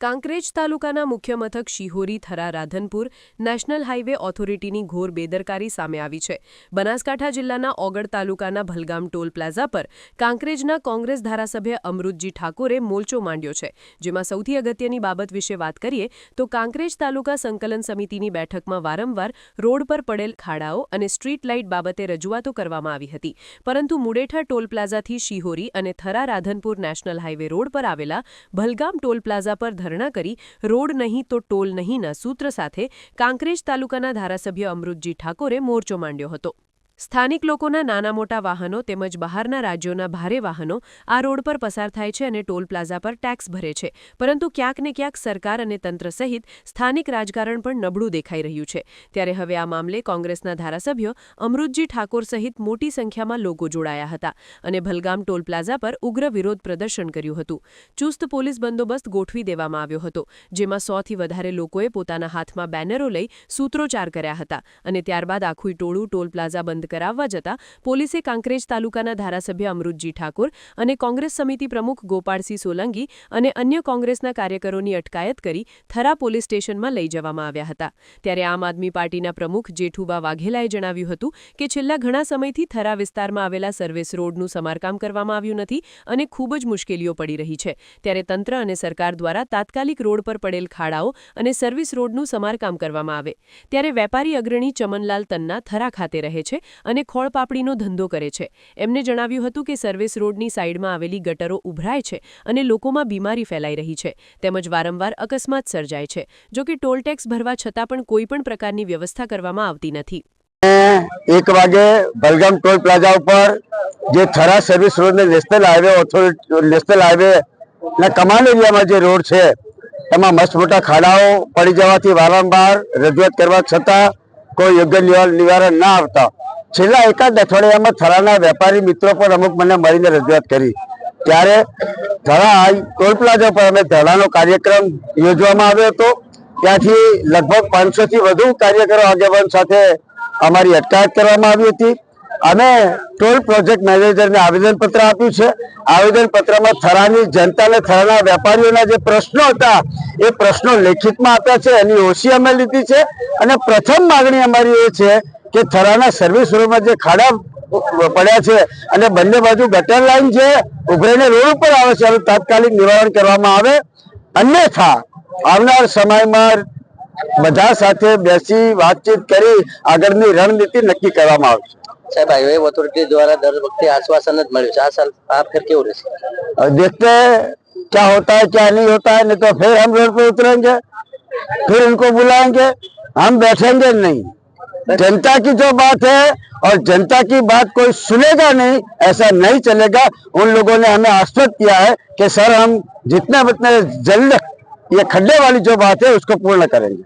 કાંકરેજ તાલુકાના મુખ્ય મથક શિહોરી, થરા, રાધનપુર નેશનલ હાઇવે ઓથોરિટીની ઘોર બેદરકારી સામે આવી છે. બનાસકાંઠા જિલ્લાના ઓગળ તાલુકાના ભલગામ ટોલ પ્લાઝા પર કાંકરેજના કોંગ્રેસ ધારાસભ્ય અમૃતજી ઠાકોરે મોલચો માંડ્યો છે. જેમાં સૌથી અગત્યની બાબત વિશે વાત કરીએ તો કાંકરેજ તાલુકા સંકલન સમિતિની બેઠકમાં વારંવાર રોડ પર પડેલ ખાડાઓ અને સ્ટ્રીટ લાઇટ બાબતે રજૂઆતો કરવામાં આવી હતી. પરંતુ મુડેઠા ટોલ પ્લાઝાથી શિહોરી અને Thara, Radhanpur national highway road પર આવેલા ભલગામ ટોલ પ્લાઝા પર ધરણા કરી રોડ નહીં તો ટોલ નહીંના સૂત્ર સાથે કાંકરેજ તાલુકાના ધારાસભ્ય અમૃતજી ઠાકોરે મોરચો માંડ્યો હતો. સ્થાનિક લોકોના નાના મોટા વાહનો તેમજ બહારના રાજ્યોના ભારે વાહનો આ રોડ પર પસાર થાય છે અને ટોલ પ્લાઝા પર ટેક્સ ભરે છે. પરંતુ ક્યાંક ને ક્યાંક સરકાર અને તંત્ર સહિત સ્થાનિક રાજકારણ પણ નબળું દેખાઈ રહ્યું છે. ત્યારે હવે આ મામલે કોંગ્રેસના ધારાસભ્ય અમૃતજી ઠાકોર સહિત મોટી સંખ્યામાં લોકો જોડાયા હતા અને ભલગામ ટોલ પ્લાઝા પર ઉગ્ર વિરોધ પ્રદર્શન કર્યું હતું. ચુસ્ત પોલીસ બંદોબસ્ત ગોઠવી દેવામાં આવ્યો હતો, જેમાં સોથી વધારે લોકોએ પોતાના હાથમાં બેનરો લઈ સૂત્રોચ્ચાર કર્યા હતા અને ત્યારબાદ આખું ટોળું ટોલ પ્લાઝા બંધ કરાવવા જતાં પોલીસે કાંકરેજ તાલુકાના ધારાસભ્ય અમૃતજી ઠાકુર અને કોંગ્રેસ સમિતિ પ્રમુખ ગોપાળસિંહ સોલંકી અને અન્ય કોંગ્રેસના કાર્યકરોની અટકાયત કરી થરા પોલીસ સ્ટેશનમાં લઈ જવામાં આવ્યા હતા. ત્યારે આમ આદમી પાર્ટીના પ્રમુખ જેઠુબા વાઘેલાએ જણાવ્યું હતું કે છેલ્લા ઘણા સમયથી થરા વિસ્તારમાં આવેલા સર્વિસ રોડનું સમારકામ કરવામાં આવ્યું નથી અને ખૂબ જ મુશ્કેલીઓ પડી રહી છે. ત્યારે તંત્ર અને સરકાર દ્વારા તાત્કાલિક રોડ પર પડેલ ખાડાઓ અને સર્વિસ રોડનું સમારકામ કરવામાં આવે. ત્યારે વેપારી અગ્રણી ચમનલાલ તન્ના થરા ખાતે રહે છે અને ખોળપાપડીનો ધંધો કરે છે. એમને જણાવ્યું હતું કે સર્વિસ રોડની સાઇડમાં આવેલી ગટરો ઉભરાય છે અને લોકોમાં બીમારી ફેલાઈ રહી છે. તેમજ વારંવાર અકસ્માત સર્જાય છે. જો કે ટોલટેક્સ ભરવા છતાં પણ કોઈપણ પ્રકારની વ્યવસ્થા કરવામાં આવતી નથી. એક વાગે બલગામ ટોલ પ્લાઝા ઉપર જે થરા સર્વિસ રોડ ને national highway authority national highway ના કમાલ એરિયામાં જે રોડ છે, એમાં મસ્ત મોટા ખાડાઓ પડી જવાથી વારંવાર રજૂઆત કરવા છતાં કોઈ યોગ્ય નિવાર- નિવારણ ના આવતા છેલ્લા એકાદ અઠવાડિયામાં થરાના વેપારી મિત્રો પણ અમુક મને મળીને રજૂઆત કરી. ત્યારે થરા ટોલ પ્લાઝા પર અમે ધરણાનો કાર્યક્રમ યોજવામાં આવ્યો હતો. ત્યાંથી લગભગ પાંચસો થી વધુ કાર્યકરો આગેવાન સાથે અમારી અટકાયત કરવામાં આવી હતી. અમે ટોલ પ્રોજેક્ટ મેનેજરને આવેદનપત્ર આપ્યું છે. આવેદનપત્રમાં થરાની જનતાને થરાના વેપારીઓના જે પ્રશ્નો હતા, એ પ્રશ્નો લેખિતમાં આપ્યા છે. એની ઓછી અમે લીધી છે. અને પ્રથમ માગણી અમારી એ છે કે થરાના સર્વિસ રોડમાં જે ખાડા પડ્યા છે અને બંને બાજુ ગટર લાઈન છે ઉભરાઈને રોડ ઉપર આવે છે એનું તાત્કાલિક નિવારણ કરવામાં આવે અન્યથા આવનાર સમયમાં બધા સાથે બેસી વાતચીત કરી આગળની રણનીતિ નક્કી કરવામાં આવશે સાહેબ હાઈવે ઓથોરિટી દ્વારા દર વખતે આશ્વાસન જ મળ્યું છે આ સાલ આ ફેર કેવું રહેશે और देखते हैं क्या होता है क्या नहीं होता है नहीं तो फिर हम रोड पे उतरेंगे फिर उनको बुलाएंगे हम बैठेंगे नहीं जनता की जो बात है और जनता की बात कोई सुनेगा नहीं, ऐसा नहीं चलेगा। उन लोगों ने हमें आश्वस्त किया है कि सर, हम जितने जितने जल्द ये खड्डे वाली जो बात है, उसको पूर्ण करेंगे।